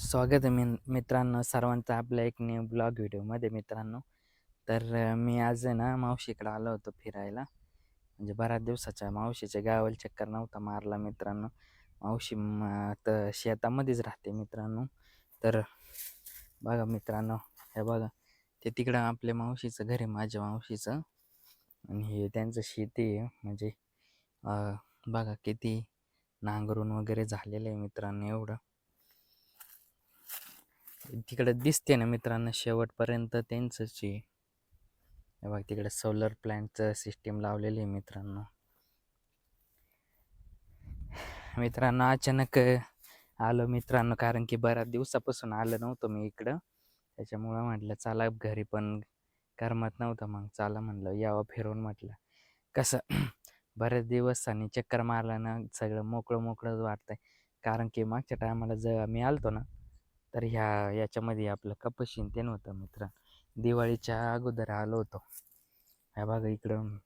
स्वागत आहे मिन मित्रांनो सर्वांचं आपल्या एक न्यू ब्लॉग व्हिडिओमध्ये मित्रांनो. तर मी आज आहे ना मावशीकडे आलो होतो फिरायला. म्हणजे बऱ्याच दिवसाच्या मावशीच्या गावाला चक्कर नव्हता मारला मित्रांनो. मावशी म- तर शेतामध्येच राहते मित्रांनो. तर बघा मित्रांनो हे बघा ते तिकडं आपल्या मावशीचं घर आहे माझ्या मावशीचं. आणि हे त्यांचं शेती आहे म्हणजे बघा किती नांगरून वगैरे झालेलं आहे मित्रांनो एवढं. तिकडे दिसते ना मित्रांनो शेवटपर्यंत त्यांचंच आहे बघ तिकडे सोलर प्लॅन्टचं सिस्टीम लावलेली आहे मित्रांनो. मित्रांनो अचानक आलो मित्रांनो कारण की बऱ्याच दिवसापासून आलं नव्हतं मी इकडं. त्याच्यामुळं म्हटलं चला घरी पण करमत नव्हतं मग चला म्हणलं यावं फिरून म्हटलं. कसं बरेच दिवसांनी चक्कर मारल्यानं सगळं मोकळं मोकळंच वाटतंय. कारण की मागच्या टायमाला जर मी आलतो ना तर ह्या याच्यामध्ये आपलं कपशीन ते नव्हतं मित्र. दिवाळीच्या अगोदर आलो होतो. ह्या बघा इकडं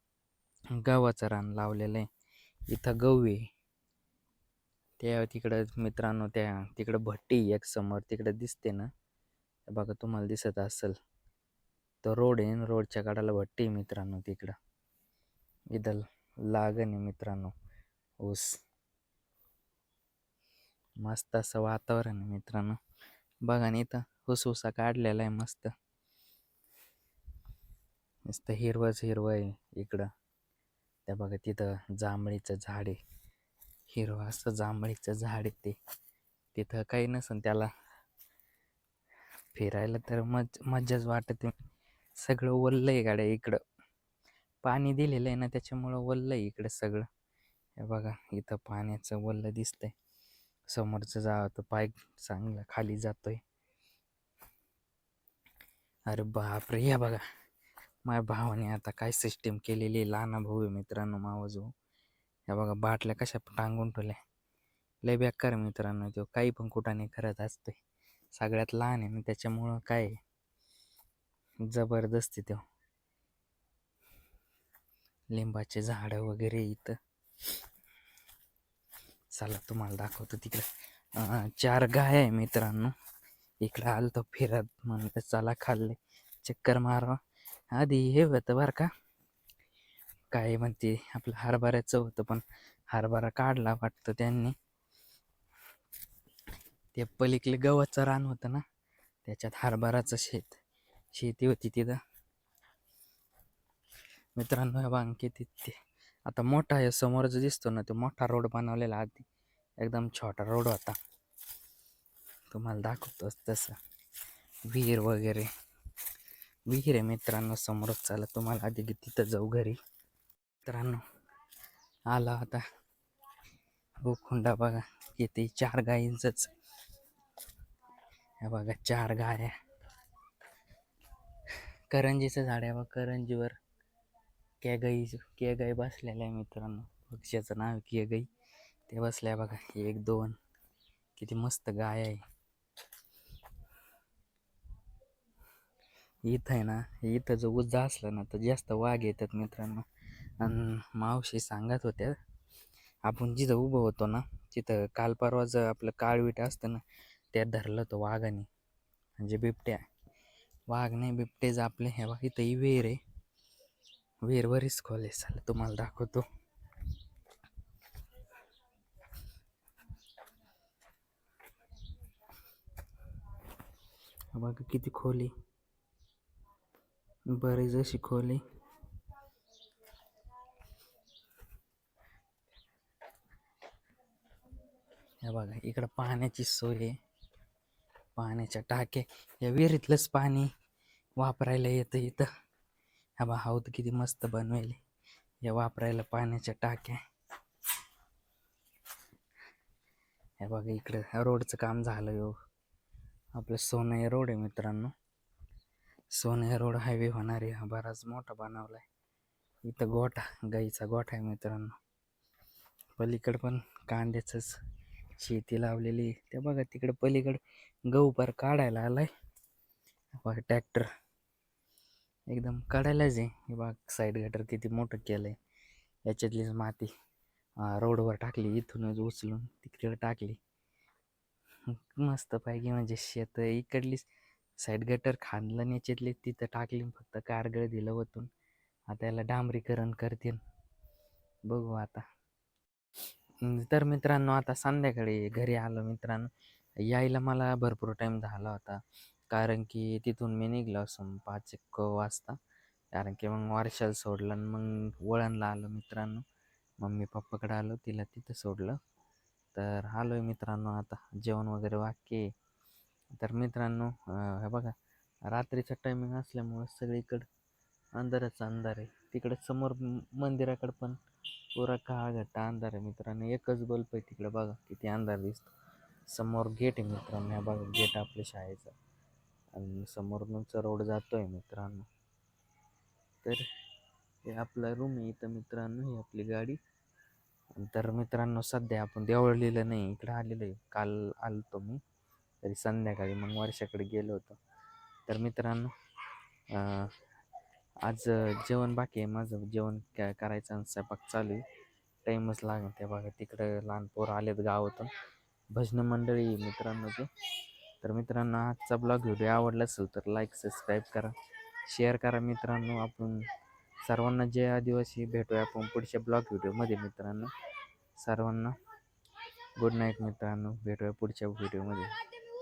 गव्हाचं रान लावलेलं आहे. इथं गहू आहे. त्या तिकडं मित्रांनो त्या तिकडं भट्टी एक समोर तिकडं दिसते ना. हे बघा तुम्हाला दिसत असेल. तो रोड आहे ना रोडच्या कडाला भट्टी आहे मित्रांनो तिकडं. इथं लागण आहे मित्रांनो. ऊस. मस्त असं वातावरण आहे मित्रांनो. बघा ना इथं हुसहुसा काढलेला आहे मस्त. मस्त हिरवंच हिरवं आहे इकडं. त्या बघा तिथं जांभळीचं झाड आहे. हिरवं असं जांभळीचं झाड आहे ते. तिथं काही नसन त्याला. फिरायला तर मज मज्जाच वाटते. सगळं ओललं आहे गाड्या इकडं. पाणी दिलेलं आहे ना त्याच्यामुळं ओललं आहे इकडं सगळं. हे बघा इथं पाण्याचं ओललं दिसतंय. समोरचं जा तर पाय चांगला खाली जातोय. अरे बापरे या बघा. माझ्या भावाने आता काय सिस्टीम केलेली आहे लहान भाऊ आहे मित्रांनो मावजो या बघा बाटल्या कशा टांगून ठेवल्या. लय बेकार मित्रांनो तो काही पण कुठाने करत असतोय. सगळ्यात लहान आहे ना त्याच्यामुळं काय जबरदस्ती तो. लिंबाचे झाडं वगैरे इथं. चला तुम्हाला दाखवतो तिकडं. चार गाय आहे मित्रांनो. इकडं आलतो फिरत म्हणलं चला खाल्ले. चक्कर मारावं. आधी हे होतं बरं का. काय म्हणते आपलं हरभऱ्याचं होतं पण हरभरा काढला वाटतं त्यांनी. ते पलीकडे गव्हाचं रान होतं ना त्याच्यात हरभराचं शेत शेती होती तिथं. मित्रांनो हे बघा किती ते आता मोठा आहे समोरच दिसतो ना तो मोठा रोड बनवलेला आधी. एकदम छोटा रोड होता. तुम्हाला दाखवतोच तसं. विहीर वगैरे. विहीर आहे मित्रांनो समोरच. चालत तुम्हाला आधी की तिथं जाऊ घरी. मित्रांनो आला होता भूखुंडा बघा किती चार गायींचंच. हे बघा चार गाया. करंजीचं झाड आहे बघा करंजीवर. के गाई के गाई बसलेलं आहे मित्रांनो. पक्ष्याचं नाव के गाई ते बसल्या बघा एक दोन. किती मस्त गाय आहे. इथं आहे ना इथं जर उजा असलं ना तर जास्त वाघ येतात मित्रांनो. आणि मावशी सांगत होत्या आपण जिथं उभं होतो ना तिथं काल परवाचं आपलं काळवीट असतं ना त्यात धरलं होतं वाघाने. म्हणजे बिबट्या. वाघ नाही बिबटेच आपले हे बघा इथं ही विहीर आहे. विहीर कॉलेज झालं तुम्हाला दाखवतो. बघा किती खोली. बरीच अशी खोली. हे बघा इकडं पाण्याची सोय आहे. पाण्याच्या टाके या विहिरीतलंच पाणी वापरायला येतं इथं. हा बा हाऊत किती मस्त बनवेल. या वापरायला पाण्याच्या टाक्या. हे बघा इकडं रोडचं काम झालं यो आपलं सोनई रोड आहे मित्रांनो. सोनई रोड हायवे होणार आहे. हा बराच मोठा बनवला आहे इथं गोठा गाईचा गोठा आहे मित्रांनो. पलीकडं पण कांद्याचंच शेती लावलेली ते बघा तिकडं पलीकडं गहू पार काढायला आलाय. बघा ट्रॅक्टर एकदम काढायलाच आहे. हे बाग साईड गटर किती मोठं केलं आहे याच्यातलीच माती रोडवर टाकली इथूनच उचलून तिकडे टाकली. मस्त पाहिजे म्हणजे शेत इकडली साईड गटर खांदलं आणि याच्यातली तिथं टाकली फक्त कारगळ दिलं होतून आता याला डांबरीकरण करतील. बघू आता. तर मित्रांनो आता संध्याकाळी घरी आलो मित्रांनो. यायला मला भरपूर टाईम झाला होता. कारण की तिथून मी निघलो असं पाच एक वाजता. कारण की मग वारशाला सोडलं आणि मग वळणला आलो मित्रांनो. मम्मी पप्पाकडे आलो तिला तिथं सोडलं. तर आलो आहे मित्रांनो आता. जेवण वगैरे वाक्य तर मित्रांनो हे बघा. रात्रीचा टायमिंग असल्यामुळं सगळीकडं अंधारच अंधार आहे. तिकडे समोर मंदिराकडं पण पुरा काळघट्टा अंधार आहे मित्रांनो. एकच बल्ब आहे तिकडे बघा. किती अंधार दिसतो. समोर गेट आहे मित्रांनो. हे बघा गेट आपल्या शाळेचं. आणि समोरूनच रोड जातो आहे मित्रांनो. तर हे आपला रूम आहे इथं मित्रांनो ही आपली गाडी. तर मित्रांनो सध्या आपण देवळलीला नाही इकडं आलेलो आहे. काल आलतो मी तरी संध्याकाळी मग वर्षाकडे गेलो होतो. तर मित्रांनो आज जेवण बाकी आहे माझं. जेवण काय करायचं आणि स्वयंपाक चालू आहे. टाईमच लागेल त्या बघा. तिकडं लहान पोरं आलेत गावातून. भजन मंडळी मित्रांनो ते. तर मित्रांनो आजचा ब्लॉग व्हिडिओ आवडला असेल तर लाईक सबस्क्राईब करा. शेअर करा मित्रांनो. आपण सर्वांना जय आदिवासी भेटूया आपण पुढच्या ब्लॉग व्हिडिओमध्ये मित्रांनो. सर्वांना गुड नाईट मित्रांनो. भेटूया पुढच्या व्हिडिओमध्ये.